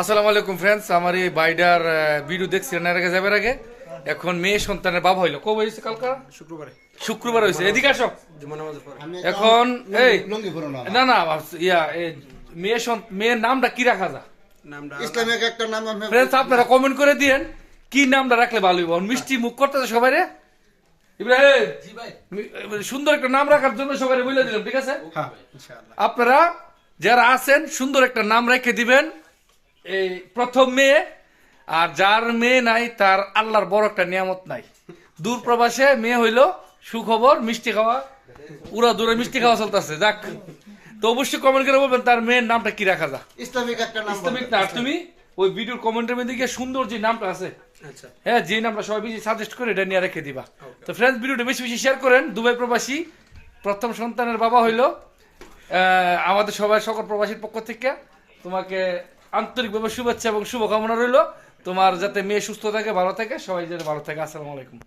আসসালামু আলাইকুম ফ্রেন্ডস আমার এই বাইডার ভিডিও দেখছিলেন এর আগে যাবার আগে? এখন মেয়ে সন্তানের বাবা হইল। কবে হয়েছে কালকা? শুক্রবারে। শুক্রবার হয়েছে এদিকে আসো। এখন এই লঙ্গি পরো না। না না ইয়া এই মেয়ে মেয়ের নামটা কি রাখা যা? নামটা ইসলামিক একটা নাম ফ্রেন্ডস আপনারা কমেন্ট করে দিয়েন কি নামটা রাখলে ভালো হইব? মিষ্টি মুখ করতেছে সবাই রে। ইব্রাহিম! সুন্দর একটা নাম রাখার জন্য সবাই বলে দিলাম ঠিক আছে? হ্যাঁ ইনশাআল্লাহ। আপনারা যারা আছেন সুন্দর একটা নাম রেখে দিবেন। এই প্রথম মেয়ে আর যার মেয়ে নাই তার আল্লাহর বড় একটা নিয়ামত নাই। দূর প্রবাসে মেয়ে হইল সুখবর মিষ্টি খাওয়া। পুরা দূরে মিষ্টি খাওয়া চলতেছে যাক। তো অবশ্যই কমেন্ট করে বলবেন তার মেয়ের নামটা কি রাখা যা ইসলামিক একটা নাম ইসলামিক না তুমি ওই ভিডিওর কমেন্টের মধ্যে গিয়ে সুন্দর যে নামটা আছে। আচ্ছা। হ্যাঁ যে নামটা সবাই বেশি সাজেস্ট করে এটা নিয়ে রেখে দিবা। তো ফ্রেন্ডস ভিডিওটা বেশি বেশি শেয়ার করেন। দুবাই প্রবাসী প্রথম সন্তানের বাবা হইল আমাদের সবাই সকল প্রবাসীর পক্ষ থেকে। তোমাকে আন্তরিকভাবে শুভেচ্ছা এবং শুভকামনা রইল। তোমার যাতে মেয়ে সুস্থ থাকে, ভালো থাকে, সবাই যাতে ভালো থাকে। আসসালামু আলাইকুম।